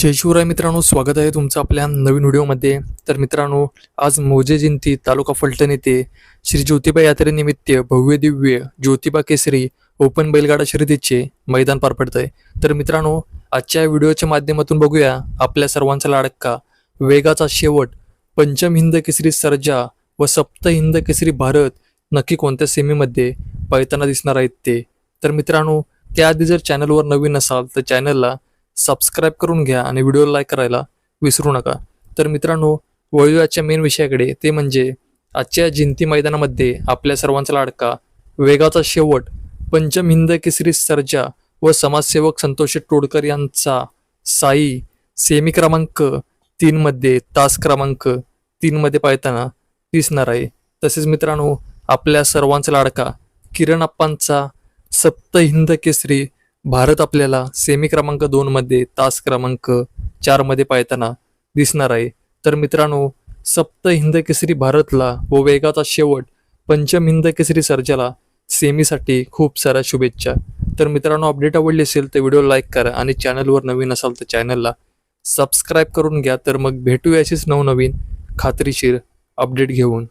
जय शिवराय मित्रांनो स्वागत आहे तुमचं आपल्या नवीन व्हिडिओमध्ये. तर मित्रांनो आज मोजे जिंती तालुका फलटण येथे श्री ज्योतिबा यात्रेनिमित्त भव्य दिव्य ज्योतिबा केसरी ओपन बैलगाडा शर्यतीचे मैदान पार पडत आहे तर मित्रांनो आजच्या व्हिडिओच्या माध्यमातून बघूया आपल्या सर्वांचा लाडका वेगाचा शेवट पंचम हिंद केसरी सर्जा व सप्त हिंद केसरी भारत नक्की कोणत्या सेमीमध्ये पळताना दिसणार आहेत ते. तर मित्रांनो त्याआधी जर चॅनलवर नवीन असाल तर चॅनलला सबस्क्राईब करून घ्या आणि व्हिडिओला लाईक करायला विसरू नका. तर मित्रांनो वळूयाच्या मेन विषयाकडे. ते म्हणजे आजच्या जिंती मैदानामध्ये आपल्या सर्वांचा लाडका वेगाचा शेवट पंचम हिंद केसरी सर्जा व समाजसेवक संतोष टोडकर यांचा साई सेमी क्रमांक तीनमध्ये तास क्रमांक तीनमध्ये पाळताना दिसणार आहे. तसेच मित्रांनो आपल्या सर्वांचा लाडका किरण अप्पांचा सप्त हिंद केसरी भारत आपल्याला सेमी क्रमांक दोनमध्ये तास क्रमांक चारमध्ये पाळताना दिसणार आहे. तर मित्रांनो सप्त हिंद केसरी भारतला व वेगाचा शेवट पंचम हिंद केसरी सर्जाला सेमीसाठी खूप साऱ्या शुभेच्छा. तर मित्रांनो अपडेट आवडली असेल तर व्हिडिओ लाईक करा आणि चॅनलवर नवीन असाल तर चॅनलला सबस्क्राईब करून घ्या. तर मग भेटूया अशीच नवनवीन खात्रीशीर अपडेट घेऊन.